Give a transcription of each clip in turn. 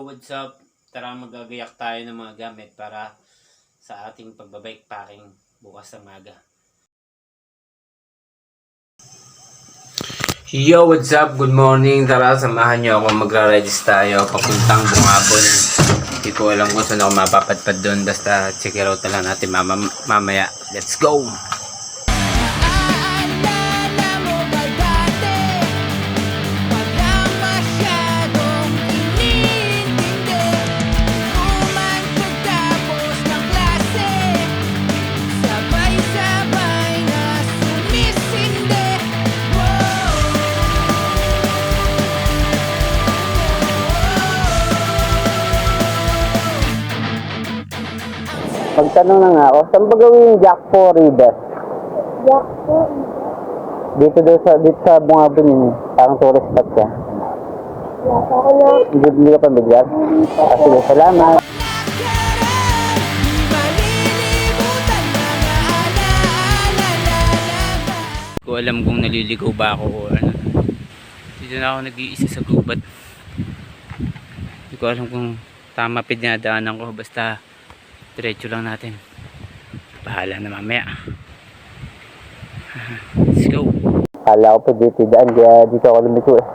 what's up? Tara magagayak tayo ng mga gamit para sa ating pagbabike packing bukas sa maga. Yo, what's up? Good morning. Tara, samahan nyo ako. Magra-register tayo papuntang Bungabon. Hindi ko alam kung saan ako mapapadpad doon. Basta check it out na lang natin mama mamaya. Let's go! Magtanong na nga ako, saan ba gawin yung Jack po Ribes? Jack po. Dito daw sa, dito sa Bungabon yun eh. Parang tourist spot siya. Pa ako na. Hindi, hindi ka pamilyar? Ah, sige, salamat. Hindi ko alam kung naliligaw ba ako o ano. Dito na ako nag-iisa sa gubat. Hindi ko alam kung tama pinadaanan ko. Basta diretso lang natin. Bahala na mamaya. Let's go. Kala ko pa dito daan, kaya dito ako lumiko eh.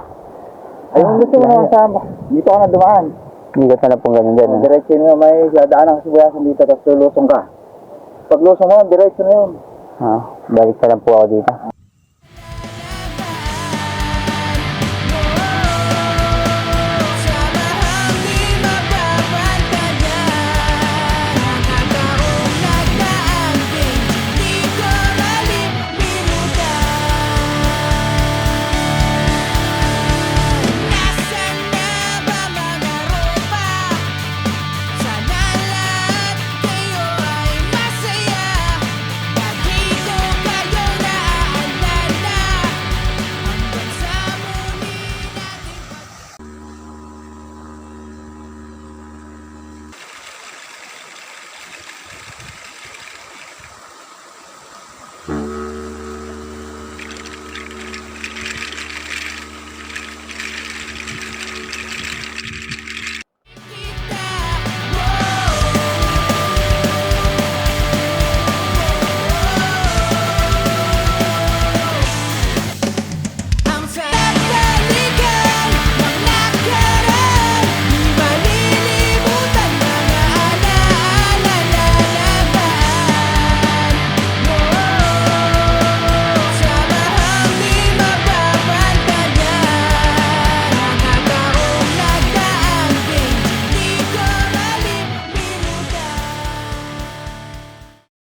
Ayun, gusto mo naman sama. Dito ka na dumaan. Hindi ko na pong ganun din. eh. Diretso na may dadaan ng sibuyasan dito, tapos lulusong ka. Pag lusong mo, diretso na yun. Ah, balik pa lang po ako dito.